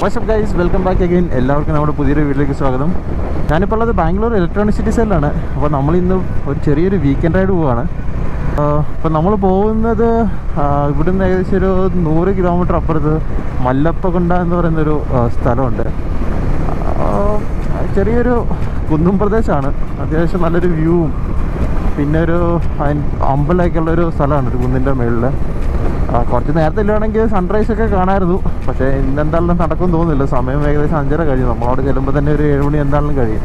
What's up guys welcome back again എല്ലാവർക്കും നമ്മുടെ പുതിയൊരു വീട്ടിലേക്ക് സ്വാഗതം. ഞാനിപ്പോൾ ഉള്ളത് ബാംഗ്ലൂർ ഇലക്ട്രോണിക് സിറ്റി സെല്ലാണ് അപ്പോൾ നമ്മൾ ഇന്ന് ഒരു ചെറിയൊരു വീക്കെൻഡ് റൈഡ് പോവാണ്. അപ്പോൾ നമ്മൾ പോകുന്നത് ഇവിടുന്ന് ഏകദേശം ഒരു നൂറ് കിലോമീറ്റർ അപ്പുറത്ത് മല്ലപ്പകൊണ്ട എന്ന് പറയുന്നൊരു സ്ഥലമുണ്ട്. ചെറിയൊരു കുന്നും പ്രദേശമാണ് അത്യാവശ്യം നല്ലൊരു വ്യൂവും പിന്നെ ഒരു അമ്പലമൊക്കെ ഉള്ളൊരു സ്ഥലമാണ് ഒരു കുന്നിന്റെ മുകളിൽ കുറച്ച് നേരത്തെ ഇല്ലാണെങ്കിൽ സൺറൈസ് ഒക്കെ കാണാമായിരുന്നു പക്ഷേ ഇന്നെന്തായാലും നടക്കും തോന്നുന്നില്ല. സമയം ഏകദേശം അഞ്ചര കഴിയും നമ്മളവിടെ ചെല്ലുമ്പോൾ തന്നെ ഒരു ഏഴ് മണി എന്തായാലും കഴിയും.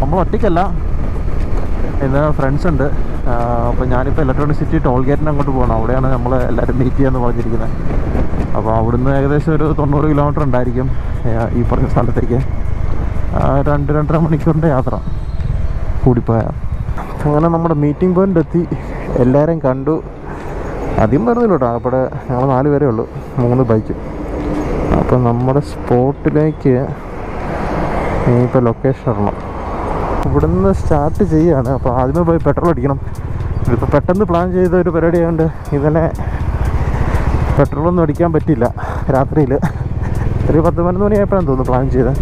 നമ്മൾ ഒറ്റയ്ക്കല്ല. ഇന്ന് ഫ്രണ്ട്സ് ഉണ്ട്. അപ്പോൾ ഞാനിപ്പോൾ ഇലക്ട്രോണിക് സിറ്റി ടോൾ ഗേറ്റിന് അങ്ങോട്ട് പോകണം അവിടെയാണ് നമ്മൾ എല്ലാവരും മീറ്റ് ചെയ്യാമെന്ന് പറഞ്ഞിരിക്കുന്നത് അപ്പോൾ അവിടുന്ന് ഏകദേശം ഒരു തൊണ്ണൂറ് കിലോമീറ്റർ ഉണ്ടായിരിക്കും ഈ പറഞ്ഞ സ്ഥലത്തേക്ക്. രണ്ട് രണ്ടര മണിക്കൂറിന്റെ യാത്ര കൂടിപ്പോയാൽ അങ്ങനെ നമ്മുടെ മീറ്റിംഗ് പോയിന്റ് എത്തി. എല്ലാവരെയും കണ്ടു. അധികം വരുന്നില്ല കേട്ടോ. അവിടെ ഞങ്ങൾ നാല് പേരേ ഉള്ളൂ. മൂന്ന് ബൈക്ക് അപ്പോൾ നമ്മുടെ സ്പോട്ടിലേക്ക് ഇനിയിപ്പോൾ ലൊക്കേഷൻ ഇടണം ഇവിടുന്ന് സ്റ്റാർട്ട് ചെയ്യാണ്. അപ്പോൾ ആദ്യമേ പോയി പെട്രോൾ അടിക്കണം. ഇതിപ്പോൾ പെട്ടെന്ന് പ്ലാൻ ചെയ്ത ഒരു പരിപാടി ആയതുകൊണ്ട് ഇതിനെ പെട്രോളൊന്നും അടിക്കാൻ പറ്റില്ല രാത്രിയിൽ ഒരു പത്ത് പതിനൊന്ന് മണിയായപ്പോഴാണ് തോന്നുന്നു പ്ലാൻ ചെയ്തത്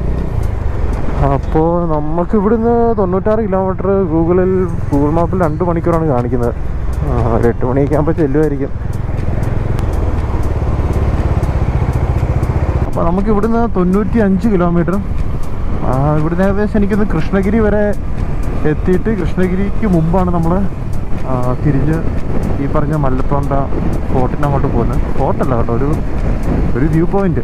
അപ്പോൾ നമുക്ക് ഇവിടുന്ന് തൊണ്ണൂറ്റാറ് കിലോമീറ്റർ ഗൂഗിളിൽ ഗൂഗിൾ മാപ്പിൽ രണ്ട് മണിക്കൂറാണ് കാണിക്കുന്നത്. ഒരു എട്ട് മണിയൊക്കെ ആകുമ്പോൾ ചെല്ലുമായിരിക്കും അപ്പോൾ നമുക്ക് ഇവിടുന്ന് തൊണ്ണൂറ്റി അഞ്ച് കിലോമീറ്റർ ഇവിടുന്ന് ഏകദേശം എനിക്കൊന്ന് കൃഷ്ണഗിരി വരെ എത്തിയിട്ട് കൃഷ്ണഗിരിക്ക് മുമ്പാണ് നമ്മൾ തിരിഞ്ഞ് ഈ പറഞ്ഞ മല്ലത്തോണ്ട ഫോർട്ടിന് അങ്ങോട്ട് പോകുന്നത്. ഫോർട്ടല്ല കേട്ടോ ഒരു ഒരു വ്യൂ പോയിന്റ്.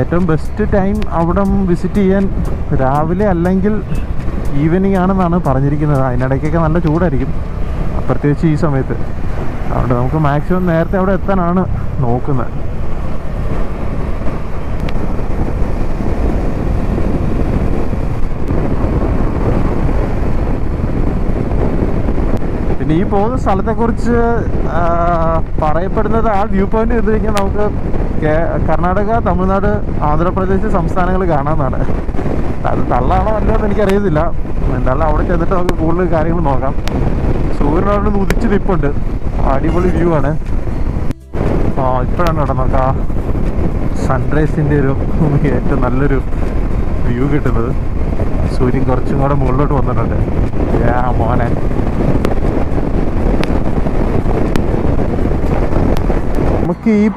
ഏറ്റവും ബെസ്റ്റ് ടൈം അവിടെ വിസിറ്റ് ചെയ്യാൻ രാവിലെ അല്ലെങ്കിൽ ഈവനിങ് ആണെന്നാണ് പറഞ്ഞിരിക്കുന്നത്. അതിനിടയ്ക്കൊക്കെ നല്ല ചൂടായിരിക്കും. പ്രത്യേകിച്ച് ഈ സമയത്ത്. അതുകൊണ്ട് നമുക്ക് മാക്സിമം നേരത്തെ അവിടെ എത്താനാണ് നോക്കുന്നത്. പിന്നെ ഈ പോകുന്ന സ്ഥലത്തെക്കുറിച്ച് പറയപ്പെടുന്നത് ആ വ്യൂ പോയിന്റ് ചെയ്ത് കഴിഞ്ഞാൽ നമുക്ക് കർണാടക തമിഴ്നാട് ആന്ധ്രാപ്രദേശ് സംസ്ഥാനങ്ങൾ കാണാമെന്നാണ് അത് തള്ളാണോ അല്ലെന്ന് എനിക്കറിയത്തില്ല. എന്തായാലും അവിടെ ചെന്നിട്ട് നമുക്ക് കൂടുതൽ കാര്യങ്ങൾ നോക്കാം. സൂര്യൻ ഉദിച്ച് നിപ്പുണ്ട്. അടിപൊളി വ്യൂ ആണ്. ആ ഇപ്പോഴാണ് കേട്ടോ നമുക്ക് ആ സൺറൈസിന്റെ ഒരു ഏറ്റവും നല്ലൊരു വ്യൂ കിട്ടുന്നത്. സൂര്യൻ കുറച്ചും കൂടെ മുകളിലോട്ട് വന്നിട്ടുണ്ട്. ആ മോനെ. നമുക്ക് ഈ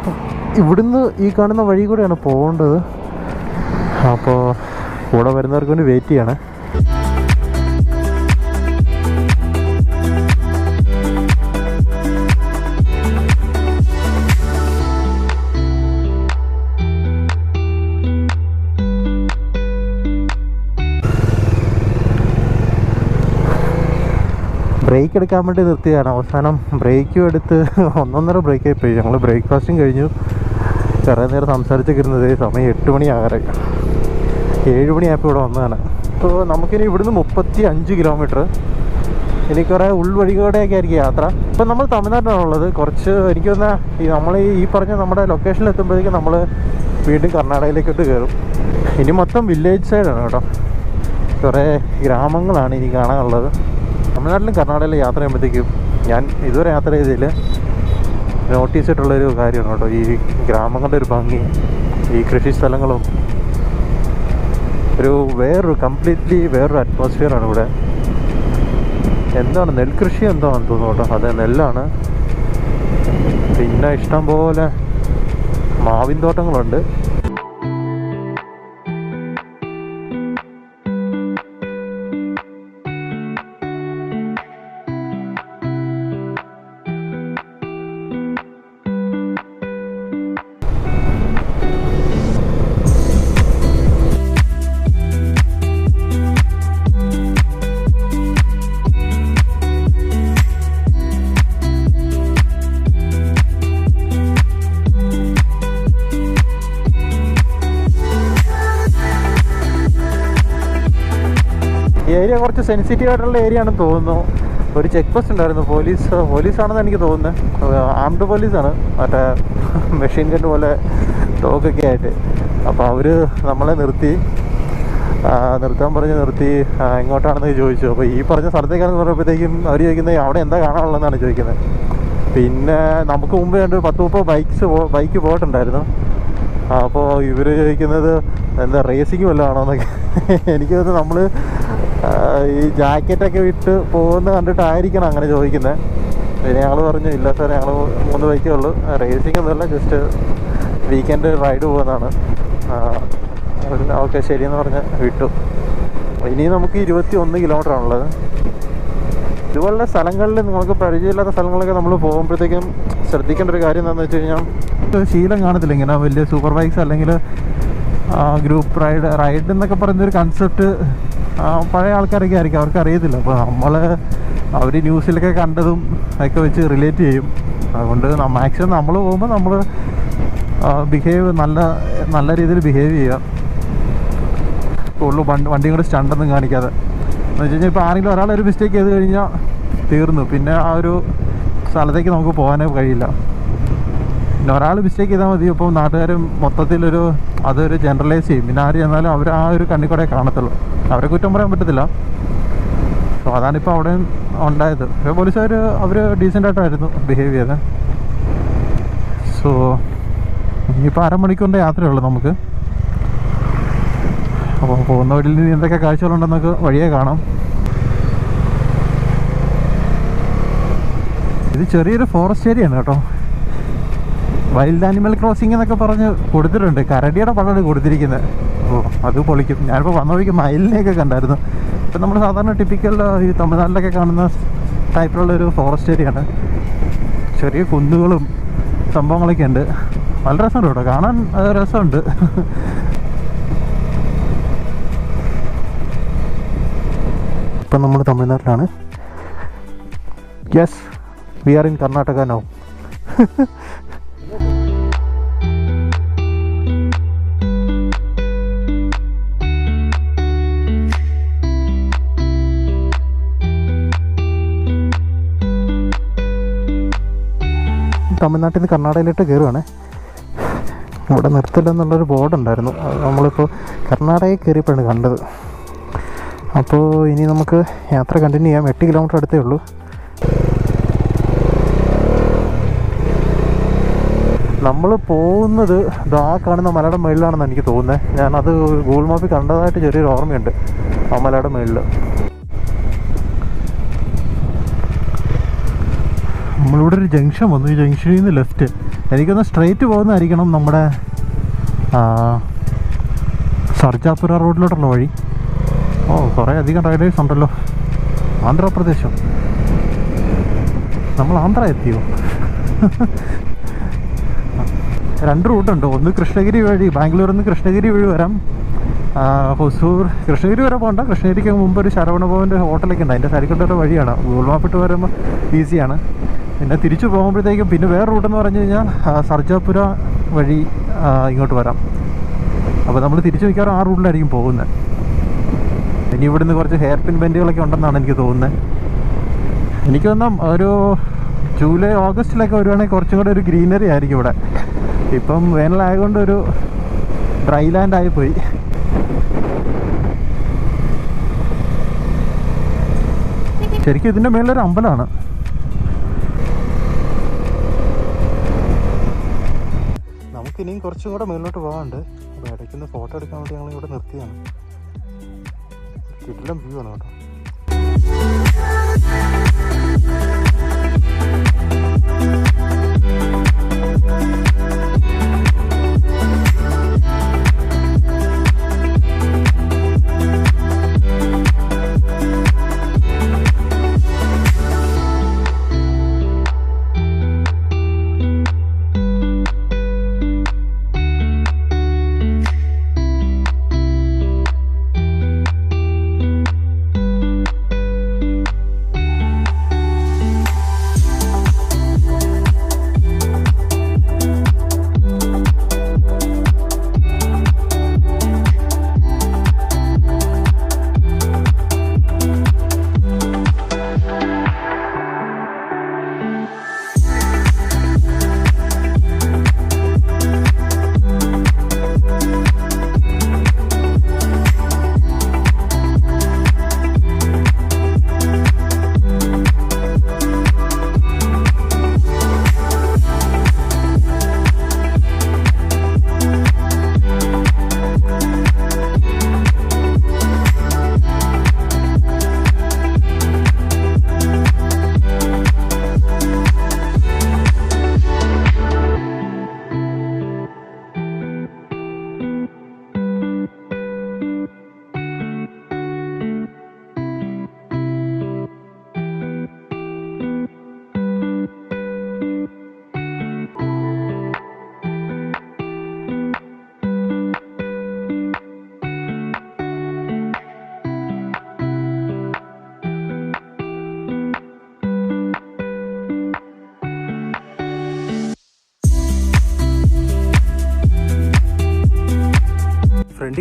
ഇവിടുന്ന് ഈ കാണുന്ന വഴി കൂടെയാണ് പോകേണ്ടത്. അപ്പോൾ കൂടെ വരുന്നവർക്ക് വേണ്ടി വെയിറ്റ് ചെയ്യണേ. ബ്രേക്ക് എടുക്കാൻ വേണ്ടി നിർത്തിയതാണ്. അവസാനം ബ്രേക്കും എടുത്ത് ഒന്നൊന്നര ബ്രേക്ക് ആയിപ്പോയി ഞങ്ങൾ ബ്രേക്ക്ഫാസ്റ്റും കഴിഞ്ഞു. ചെറിയ നേരം സംസാരിച്ചൊക്കെ ഇരുന്നത് സമയം എട്ട് മണി ആകാറായി ഏഴ് മണിയായപ്പോൾ ഇവിടെ വന്നതാണ്. അപ്പോൾ നമുക്കിനി ഇവിടുന്ന് മുപ്പത്തി അഞ്ച് കിലോമീറ്റർ ഇനി കുറേ ഉൾവഴികളുടെയൊക്കെ ആയിരിക്കും യാത്ര. ഇപ്പം നമ്മൾ തമിഴ്നാട്ടിലാണുള്ളത് കുറച്ച് എനിക്ക് ഈ നമ്മൾ ഈ പറഞ്ഞ നമ്മുടെ ലൊക്കേഷനിൽ എത്തുമ്പോഴേക്കും നമ്മൾ വീണ്ടും കർണാടകയിലേക്കോട്ട് കയറും. ഇനി മൊത്തം വില്ലേജ് സൈഡാണ് കേട്ടോ. കുറേ ഗ്രാമങ്ങളാണ് ഇനി കാണാനുള്ളത്. തമിഴ്നാട്ടിലും കർണാടകയിലും യാത്ര ചെയ്യുമ്പോഴത്തേക്കും ഞാൻ ഇതുവരെ യാത്ര ചെയ്തതിൽ നോട്ടീസ് ചെയ്തിട്ടുള്ളൊരു കാര്യമാണ് കേട്ടോ. ഈ ഗ്രാമങ്ങളുടെ ഒരു ഭംഗി ഈ കൃഷി സ്ഥലങ്ങളും ഒരു വേറൊരു കംപ്ലീറ്റ്ലി വേറൊരു അറ്റ്മോസ്ഫിയറാണ് ഇവിടെ. എന്താണ് നെൽകൃഷി എന്താണെന്ന് തോന്നുന്നു അതെ നെല്ലാണ്. പിന്നെ ഇഷ്ടം പോലെ മാവിൻ തോട്ടങ്ങളുണ്ട്. ഏരിയ കുറച്ച് സെൻസിറ്റീവ് ആയിട്ടുള്ള ഏരിയ ആണെന്ന് തോന്നുന്നു. ഒരു ചെക്ക് പോസ്റ്റ് ഉണ്ടായിരുന്നു. പോലീസ് പോലീസാണെന്ന് എനിക്ക് തോന്നുന്നത് ആംഡ് പോലീസാണ്. മറ്റേ മെഷീൻ ഗൺ പോലെ തോക്കൊക്കെ ആയിട്ട്. അപ്പോൾ അവർ നമ്മളെ നിർത്തി. നിർത്താൻ പറഞ്ഞ് നിർത്തി. എങ്ങോട്ടാണെന്ന് ചോദിച്ചു. അപ്പോൾ ഈ പറഞ്ഞ സ്ഥലത്തേക്കാണെന്ന് പറഞ്ഞപ്പോഴത്തേക്കും അവർ ചോദിക്കുന്നത് അവിടെ എന്താ കാണാനുള്ളതെന്നാണ് ചോദിക്കുന്നത്. പിന്നെ നമുക്ക് മുമ്പ് രണ്ട് പത്ത് മുപ്പത് ബൈക്സ് ബൈക്ക് പോയിട്ടുണ്ടായിരുന്നു. അപ്പോൾ ഇവർ ചോദിക്കുന്നത് എന്താ റേസിംഗ് വല്ലതാണോ എന്നൊക്കെ. എനിക്ക് നമ്മൾ ഈ ജാക്കറ്റൊക്കെ വിട്ട് പോകുന്ന കണ്ടിട്ടായിരിക്കണം അങ്ങനെ ചോദിക്കുന്നത് പിന്നെ ഞങ്ങൾ പറഞ്ഞു ഇല്ല സാർ ഞങ്ങൾ മൂന്ന് ബൈക്കേ ഉള്ളൂ. റേസിംഗ് ഒന്നുമല്ല ജസ്റ്റ് വീക്കെൻഡ് റൈഡ് പോകുന്നതാണ്. ഓക്കെ ശരിയെന്ന് പറഞ്ഞ് വിട്ടു. ഇനി നമുക്ക് ഇരുപത്തി ഒന്ന് കിലോമീറ്റർ ആണുള്ളത് ഇതുപോലുള്ള സ്ഥലങ്ങളിൽ നിങ്ങൾക്ക് പരിചയമില്ലാത്ത സ്ഥലങ്ങളൊക്കെ നമ്മൾ പോകുമ്പോഴത്തേക്കും ശ്രദ്ധിക്കേണ്ട ഒരു കാര്യം എന്താണെന്ന് വെച്ച് കഴിഞ്ഞാൽ ശീലം കാണത്തില്ല ഇങ്ങനെ വലിയ സൂപ്പർ ബൈക്സ് അല്ലെങ്കിൽ ഗ്രൂപ്പ് റൈഡ് റൈഡ് എന്നൊക്കെ പറയുന്നൊരു കൺസെപ്റ്റ് പഴയ ആൾക്കാരൊക്കെ ആയിരിക്കും. അവർക്ക് അറിയത്തില്ല. അപ്പോൾ നമ്മൾ അവർ ന്യൂസിലൊക്കെ കണ്ടതും ഒക്കെ വെച്ച് റിലേറ്റ് ചെയ്യും. അതുകൊണ്ട് മാക്സിമം നമ്മൾ പോകുമ്പോൾ നമ്മൾ ബിഹേവ് നല്ല നല്ല രീതിയിൽ ബിഹേവ് ചെയ്യുക. കൂടുതൽ വണ്ടി വണ്ടിയും കൂടെ സ്റ്റണ്ടൊന്നും കാണിക്കാതെ. എന്ന് വെച്ച് കഴിഞ്ഞാൽ ഇപ്പോൾ ആരെങ്കിലും ഒരാൾ ഒരു മിസ്റ്റേക്ക് ചെയ്ത് കഴിഞ്ഞാൽ തീർന്നു. പിന്നെ ആ ഒരു സ്ഥലത്തേക്ക് നമുക്ക് പോകാനേ കഴിയില്ല. പിന്നെ ഒരാൾ മിസ്റ്റേക്ക് ചെയ്താൽ മതി. ഇപ്പം നാട്ടുകാരും മൊത്തത്തിലൊരു അതൊരു ജനറലൈസ് ചെയ്യും. പിന്നെ ആര് ചെന്നാലും അവർ ആ ഒരു കണ്ണിക്കൂടെ കാണത്തുള്ളൂ. അവരെ കുറ്റം പറയാൻ പറ്റത്തില്ല. സോ അതാണിപ്പോൾ അവിടെ ഉണ്ടായത്. പക്ഷേ പോലീസുകാർ അവർ ഡീസന്റായിട്ടായിരുന്നു ബിഹേവ് ചെയ്തത് സോ ഇനിയിപ്പോൾ അരമണിക്കൂറിന്റെ യാത്രയുള്ളൂ നമുക്ക്. അപ്പോൾ പോകുന്ന വഴിയിൽ നിന്ന് എന്തൊക്കെ കാഴ്ചകളുണ്ടെന്നൊക്കെ വഴിയെ കാണാം. ഇത് ചെറിയൊരു ഫോറസ്റ്റ് ഏരിയ ആണ് കേട്ടോ. വൈൽഡ് ആനിമൽ ക്രോസിംഗ് എന്നൊക്കെ പറഞ്ഞ് കൊടുത്തിട്ടുണ്ട്. കരടിയുടെ പടമാണ് കൊടുത്തിരിക്കുന്നത്. ഓ അത് പൊളിക്കും. ഞാനിപ്പോൾ വന്ന വഴിക്ക് മയിലിനെയൊക്കെ കണ്ടായിരുന്നു. ഇപ്പം നമ്മൾ സാധാരണ ടിപ്പിക്കൽ ഈ തമിഴ്നാട്ടിലൊക്കെ കാണുന്ന ടൈപ്പിലുള്ള ഒരു ഫോറസ്റ്റ് ഏരിയ ആണ്. ചെറിയ കുന്നുകളും സംഭവങ്ങളൊക്കെ ഉണ്ട്. നല്ല രസമുണ്ട് കേട്ടോ. കാണാൻ രസമുണ്ട്. ഇപ്പം നമ്മൾ തമിഴ്നാട്ടിലാണ്. Yes we are in Karnataka no തമിഴ്നാട്ടിൽ നിന്ന് കർണാടകയിലോട്ട് കയറുകയാണ് ഇവിടെ നിർത്തില്ല എന്നുള്ളൊരു ബോർഡ് ഉണ്ടായിരുന്നു അത് നമ്മളിപ്പോൾ കർണാടകയിൽ കയറിയപ്പോഴാണ് കണ്ടത്. അപ്പോൾ ഇനി നമുക്ക് യാത്ര കണ്ടിന്യൂ ചെയ്യാം. എട്ട് കിലോമീറ്റർ അടുത്തേ ഉള്ളൂ. നമ്മൾ പോകുന്നത് ഇതാ കാണുന്ന മലയുടെ മുകളിലാണെന്ന് എനിക്ക് തോന്നുന്നത്. ഞാനത് ഗൂഗിൾ മാപ്പിൽ കണ്ടതായിട്ട് ചെറിയൊരു ഓർമ്മയുണ്ട്. ആ മലയുടെ മുകളിൽ നമ്മളിവിടെ ഒരു ജംഗ്ഷൻ വന്നു. ഈ ജംഗ്ഷനിൽ നിന്ന് ലെഫ്റ്റ്. എനിക്കൊന്ന് സ്ട്രെയിറ്റ് പോകുന്നതായിരിക്കണം നമ്മുടെ സർജാപുര റോഡിലോട്ടുള്ള വഴി. ഓ കുറേ അധികം റൈഡേഴ്സ് ഉണ്ടല്ലോ. ആന്ധ്രാപ്രദേശം? നമ്മൾ ആന്ധ്ര എത്തിയോ? രണ്ട് റൂട്ടുണ്ട്. ഒന്ന് കൃഷ്ണഗിരി വഴി ബാംഗ്ലൂരിൽ നിന്ന് കൃഷ്ണഗിരി വഴി വരാം. ഹൊസൂർ. കൃഷ്ണഗിരി വരെ പോകണ്ട കൃഷ്ണഗിരിക്ക് മുമ്പ് ഒരു ശരവണ ഭവന്റെ ഹോട്ടലൊക്കെ ഉണ്ട്. അതിന്റെ സരിക്കൊണ്ടൊരു വഴിയാണ്. ഗൂഗിൾ മാപ്പിട്ട് വരുമ്പോൾ ഈസിയാണ് പിന്നെ തിരിച്ചു പോകുമ്പോഴത്തേക്കും പിന്നെ വേറെ റൂട്ടെന്ന് പറഞ്ഞു കഴിഞ്ഞാൽ സർജാപുര വഴി ഇങ്ങോട്ട് വരാം. അപ്പോൾ നമ്മൾ തിരിച്ചു മിക്കവാറും ആ റൂട്ടിലായിരിക്കും പോകുന്നത് ഇനി ഇവിടുന്ന് കുറച്ച് ഹെയർ പിൻ ബെൻഡുകളൊക്കെ ഉണ്ടെന്നാണ് എനിക്ക് തോന്നുന്നത് എനിക്ക് തോന്നാം ഒരു ജൂലൈ ഓഗസ്റ്റിലൊക്കെ വരുവാണെങ്കിൽ കുറച്ചും കൂടെ ഒരു ഗ്രീനറി ആയിരിക്കും ഇവിടെ. ഇപ്പം വേനലായതുകൊണ്ട് ഒരു ഡ്രൈ ലാൻഡ് ആയിപ്പോയി ശരിക്കും ഇതിന്റെ മേളിലൊരു അമ്പലമാണ്. നമുക്കിനിയും കുറച്ചും കൂടെ മുകളിലോട്ട് പോകാനുണ്ട്. അപ്പോൾ ഇടയ്ക്കൊന്ന് ഫോട്ടോ എടുക്കാൻ വേണ്ടി ഞങ്ങൾ ഇവിടെ നിർത്തിയാണ്. കിട്ടില്ല വ്യൂ ആണ് കേട്ടോ.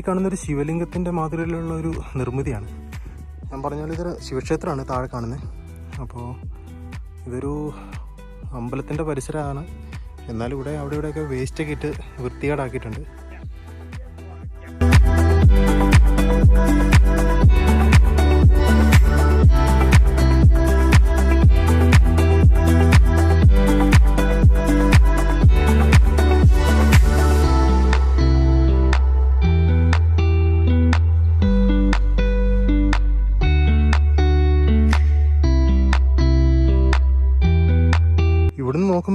ഫ്രണ്ടിൽ കാണുന്ന ഒരു ശിവലിംഗത്തിന്റെ മാതൃകയിലുള്ള ഒരു നിർമ്മിതിയാണ്. ഞാൻ പറഞ്ഞ പോലെ ഇതൊരു ശിവക്ഷേത്രമാണ് താഴെ കാണുന്നത്. അപ്പോൾ ഇതൊരു അമ്പലത്തിന്റെ പരിസരമാണ്. എന്നാലും ഇവിടെ അവിടെ ഇവിടെയൊക്കെ വേസ്റ്റൊക്കെ ഇട്ട് വൃത്തികേടാക്കിയിട്ടുണ്ട്.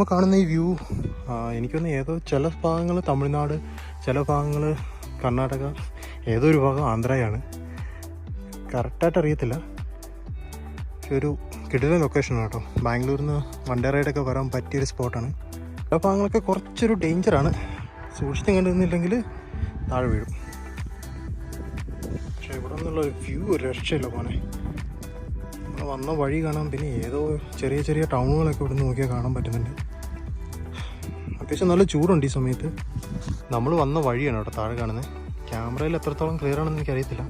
നോക്കുമ്പോൾ കാണുന്ന ഈ വ്യൂ എനിക്കൊന്ന് ഏതോ ചില ഭാഗങ്ങൾ തമിഴ്നാട് ചില ഭാഗങ്ങൾ കർണാടക ഏതോ ഒരു ഭാഗം ആന്ധ്രയാണ്. കറക്റ്റായിട്ട് അറിയത്തില്ല. ഒരു കിടിലൻ ലൊക്കേഷനാണ് കേട്ടോ. ബാംഗ്ലൂരിൽ നിന്ന് വണ്ടേ റൈഡൊക്കെ വരാൻ പറ്റിയൊരു സ്പോട്ടാണ് ചില ഭാഗങ്ങളൊക്കെ കുറച്ചൊരു ഡേഞ്ചറാണ് സൂക്ഷിച്ച് കണ്ടിരുന്നില്ലെങ്കിൽ താഴെ വീഴും. പക്ഷേ ഇവിടെ നിന്നുള്ള വ്യൂ ഒരു രക്ഷയില്ല പോനെ വന്ന വഴി കാണാം പിന്നെ ഏതോ ചെറിയ ചെറിയ ടൗണുകളൊക്കെ ഇവിടെ നോക്കിയാൽ കാണാൻ പറ്റുന്നുണ്ട്. അത്യാവശ്യം നല്ല ചൂടുണ്ട് ഈ സമയത്ത്. നമ്മൾ വന്ന വഴിയാണ് കേട്ടോ താഴെ കാണുന്നത്. ക്യാമറയിൽ എത്രത്തോളം ക്ലിയർ ആണെന്ന് എനിക്കറിയത്തില്ല.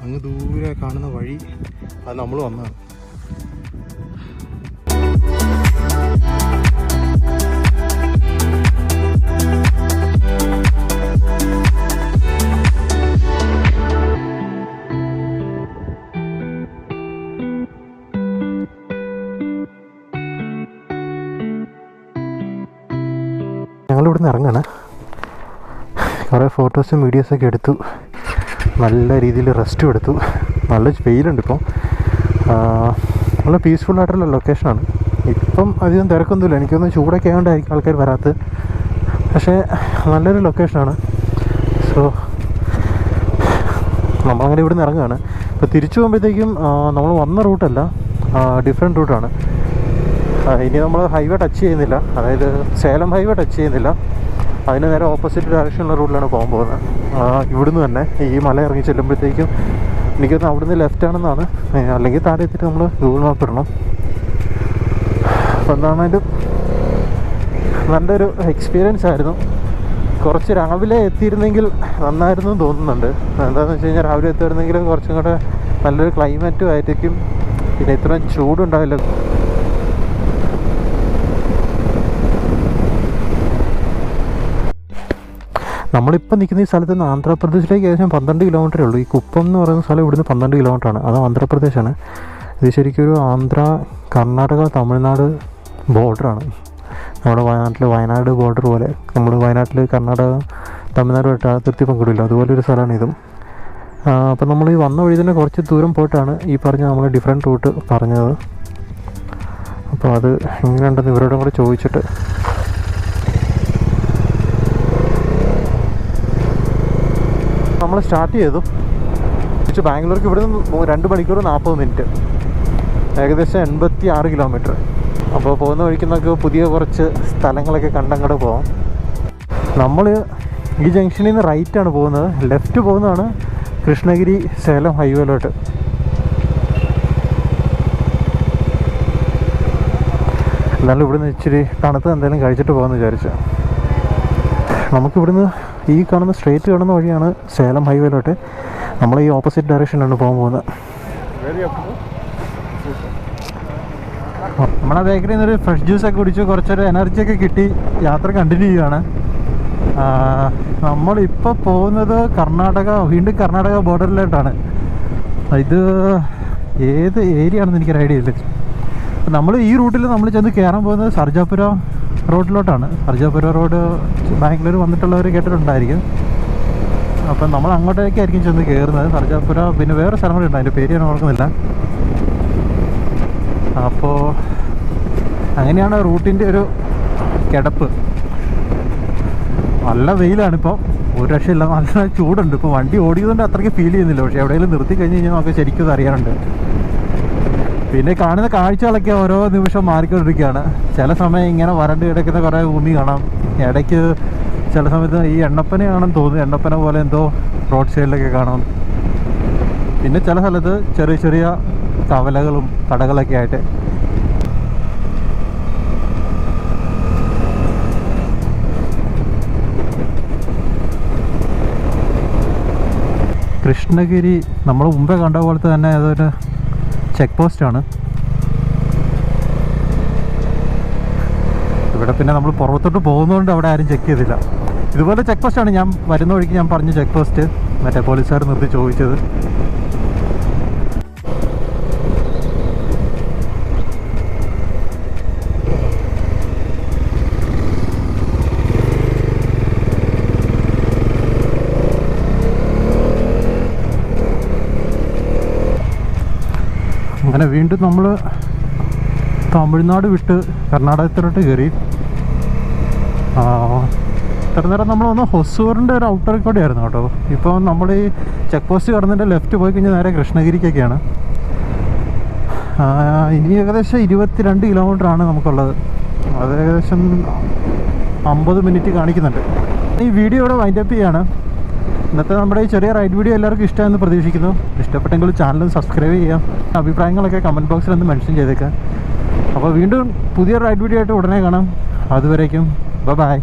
അങ്ങ് ദൂരെ കാണുന്ന വഴി അത് നമ്മൾ വന്നതാണ്. ഫോട്ടോസും വീഡിയോസൊക്കെ എടുത്തു. നല്ല രീതിയിൽ റെസ്റ്റും എടുത്തു. നല്ല വെയിലുണ്ട് ഇപ്പം. നല്ല പീസ്ഫുൾ ആയിട്ടുള്ള ലൊക്കേഷനാണ് ഇപ്പം അധികം തിരക്കൊന്നുമില്ല. എനിക്കൊന്ന് ചൂടൊക്കെ ആയതുകൊണ്ടായിരിക്കും ആൾക്കാർ വരാത്തത്. പക്ഷേ നല്ലൊരു ലൊക്കേഷനാണ് സോ നമ്മളങ്ങനെ ഇവിടുന്ന് ഇറങ്ങുകയാണ്. ഇപ്പോൾ തിരിച്ചു പോകുമ്പോഴത്തേക്കും നമ്മൾ വന്ന റൂട്ടല്ല ഡിഫറെന്റ് റൂട്ടാണ് ഇനി നമ്മൾ ഹൈവേ ടച്ച് ചെയ്യുന്നില്ല. അതായത് സേലം ഹൈവേ ടച്ച് ചെയ്യുന്നില്ല. അതിന് നേരെ ഓപ്പോസിറ്റ് ഡയറക്ഷനുള്ള റൂട്ടിലാണ് പോകാൻ പോകുന്നത്. ഇവിടുന്ന് തന്നെ ഈ മല ഇറങ്ങി ചെല്ലുമ്പോഴത്തേക്കും എനിക്കൊന്ന് അവിടുന്ന് ലെഫ്റ്റ് ആണെന്നാണ്. അല്ലെങ്കിൽ താഴെ എത്തിയിട്ട് നമ്മൾ ഗൂഗിൾ മാപ്പ് ഇടണം. അപ്പോൾ എന്താണേലും നല്ലൊരു എക്സ്പീരിയൻസ് ആയിരുന്നു. കുറച്ച് രാവിലെ എത്തിയിരുന്നെങ്കിൽ നന്നായിരുന്നു തോന്നുന്നുണ്ട്. എന്താണെന്ന് വെച്ച് കഴിഞ്ഞാൽ രാവിലെ എത്തിയിരുന്നെങ്കിൽ കുറച്ചും കൂടെ നല്ലൊരു ക്ലൈമറ്റും ആയിരിക്കും. പിന്നെ ഇത്രയും ചൂടുണ്ടാവില്ല. നമ്മളിപ്പോൾ നിൽക്കുന്ന ഈ സ്ഥലത്ത് നിന്ന് ആന്ധ്രാപ്രദേശിലേക്ക് ഏകദേശം പന്ത്രണ്ട് കിലോമീറ്ററേ ഉള്ളൂ. ഈ കുപ്പം എന്ന് പറയുന്ന സ്ഥലം ഇവിടുന്ന് പന്ത്രണ്ട് കിലോമീറ്ററാണ്. അത് ആന്ധ്രാപ്രദേശാണ്. ഇത് ശരിക്കും ഒരു ആന്ധ്ര കർണാടക തമിഴ്നാട് ബോർഡറാണ്. നമ്മുടെ വയനാട്ടിൽ വയനാട് ബോർഡർ പോലെ നമ്മൾ വയനാട്ടിൽ കർണാടക തമിഴ്നാടുമായിട്ട് അതിർത്തി പങ്കിടില്ല. അതുപോലെ ഒരു സ്ഥലമാണ് ഇതും. അപ്പോൾ നമ്മൾ ഈ വന്ന വഴി തന്നെ കുറച്ച് ദൂരം പോയിട്ടാണ് ഈ പറഞ്ഞ നമ്മൾ ഡിഫറെന്റ് റൂട്ട് പറഞ്ഞത്. അപ്പോൾ അത് എങ്ങനെയുണ്ടെന്ന് ഇവരോടും കൂടെ ചോദിച്ചിട്ട് നമ്മൾ സ്റ്റാർട്ട് ചെയ്തു. തിരിച്ച് ബാംഗ്ലൂർക്ക് ഇവിടെ നിന്ന് രണ്ട് മണിക്കൂർ നാൽപ്പത് മിനിറ്റ്. ഏകദേശം എൺപത്തി ആറ് കിലോമീറ്റർ. അപ്പോൾ പോകുന്ന വഴിക്ക് നമുക്ക് പുതിയ കുറച്ച് സ്ഥലങ്ങളൊക്കെ കണ്ടങ്ങോട്ട് പോകാം നമ്മൾ ഈ ജംഗ്ഷനിൽ നിന്ന് റൈറ്റാണ് പോകുന്നത്. ലെഫ്റ്റ് പോകുന്നതാണ് കൃഷ്ണഗിരി സേലം ഹൈവേയിലോട്ട് എന്നാലും ഇവിടുന്ന് ഇച്ചിരി തണുത്ത് എന്തെങ്കിലും കഴിച്ചിട്ട് പോകാമെന്ന് വിചാരിച്ചു. നമുക്കിവിടുന്ന് ഈ കാണുന്ന സ്ട്രേറ്റ് കാണുന്ന വഴിയാണ് സേലം ഹൈവേയിലോട്ട് നമ്മൾ ഈ ഓപ്പോസിറ്റ് ഡയറക്ഷനിലാണ് പോകാൻ പോകുന്നത്. നമ്മളെ ബേക്കറിയിൽ നിന്നൊരു ഫ്രഷ് ജ്യൂസൊക്കെ കുടിച്ചു കുറച്ചൊരു എനർജി ഒക്കെ കിട്ടി യാത്ര കണ്ടിന്യൂ ചെയ്യുകയാണ് നമ്മളിപ്പോൾ പോകുന്നത് കർണാടക വീണ്ടും കർണാടക ബോർഡറിലോട്ടാണ് ഇത് ഏത് ഏരിയ ആണെന്ന് എനിക്കൊരു ഐഡിയ ഇല്ല. നമ്മൾ ഈ റൂട്ടിൽ നമ്മൾ ചെന്ന് കയറാൻ പോകുന്നത് സർജാപുര റോഡിലോട്ടാണ്. സർജാപുര റോഡ് ബാംഗ്ലൂർ വന്നിട്ടുള്ളവർ കേട്ടിട്ടുണ്ടായിരിക്കും. അപ്പം നമ്മൾ അങ്ങോട്ടേക്കായിരിക്കും ചെന്ന് കയറുന്നത് സർജാപുര പിന്നെ വേറെ ഉണ്ടോ. അതിന്റെ പേര് ഞാൻ ഓർക്കുന്നില്ല. അപ്പോൾ അങ്ങനെയാണ് റൂട്ടിന്റെ ഒരു കിടപ്പ്. നല്ല വെയിലാണിപ്പോൾ ഒരു രക്ഷയില്ല. നല്ല ചൂടുണ്ട്. ഇപ്പോൾ വണ്ടി ഓടിയതുകൊണ്ട് അത്രയ്ക്ക് ഫീൽ ചെയ്യുന്നില്ല. പക്ഷേ എവിടെയെങ്കിലും നിർത്തി കഴിഞ്ഞ് കഴിഞ്ഞാൽ നമുക്ക് ശരിക്കും അറിയാറുണ്ട് പിന്നെ കാണുന്ന കാഴ്ചകളൊക്കെ ഓരോ നിമിഷം മാറിക്കൊണ്ടിരിക്കുകയാണ്. ചില സമയം ഇങ്ങനെ വരണ്ട് കിടക്കുന്ന കുറേ ഭൂമി കാണാം. ഇടയ്ക്ക് ചില സമയത്ത് ഈ എണ്ണപ്പനയാണെന്ന് തോന്നുന്നു. എണ്ണപ്പന പോലെ എന്തോ റോഡ് സൈഡിലൊക്കെ കാണാം. പിന്നെ ചില സ്ഥലത്ത് ചെറിയ ചെറിയ കവലകളും കടകളൊക്കെ ആയിട്ട്. കൃഷ്ണഗിരി നമ്മൾ മുമ്പേ കണ്ട പോലത്തെ തന്നെ അതൊരു ചെക്ക് പോസ്റ്റാണ് ഇവിടെ പിന്നെ നമ്മൾ പുറത്തോട്ട് പോകുന്നതുകൊണ്ട് അവിടെ ആരും ചെക്ക് ചെയ്തില്ല. ഇതുപോലെ ചെക്ക് പോസ്റ്റാണ് ഞാൻ വരുന്ന വഴിക്ക് ഞാൻ പറഞ്ഞ ചെക്ക് പോസ്റ്റ് മറ്റേ പോലീസുകാർ നിർത്തി ചോദിച്ചത്. അങ്ങനെ വീണ്ടും നമ്മൾ തമിഴ്നാട് വിട്ട് കർണാടകത്തിലോട്ട് കയറി ഇത്ര നേരം നമ്മൾ വന്ന് ഹൊസൂറിന്റെ ഒരു ഔട്ടർ കൂടെ ആയിരുന്നു കേട്ടോ. ഇപ്പോൾ നമ്മൾ ഈ ചെക്ക് പോസ്റ്റ് കടന്നിട്ട് ലെഫ്റ്റ് പോയി കഴിഞ്ഞാൽ നേരെ കൃഷ്ണഗിരിക്കൊക്കെയാണ്. ഇനി ഏകദേശം ഇരുപത്തിരണ്ട് കിലോമീറ്റർ ആണ് നമുക്കുള്ളത്. അത് ഏകദേശം അമ്പത് മിനിറ്റ് കാണിക്കുന്നുണ്ട്. ഈ വീഡിയോ ഇവിടെ വൈൻഡപ്പ് ചെയ്യാണ്. ഇന്നത്തെ നമ്മുടെ ഈ ചെറിയ റൈഡ് വീഡിയോ എല്ലാവർക്കും ഇഷ്ടമെന്ന് പ്രതീക്ഷിക്കുന്നു. ഇഷ്ടപ്പെട്ടെങ്കിൽ ചാനൽ സബ്സ്ക്രൈബ് ചെയ്യാം അഭിപ്രായങ്ങളൊക്കെ കമന്റ് ബോക്സിൽ ഒന്ന് മെൻഷൻ ചെയ്തേക്കാം. അപ്പോൾ വീണ്ടും പുതിയ റൈഡ് വീഡിയോ ആയിട്ട് ഉടനെ കാണാം. അതുവരേക്കും ബൈ.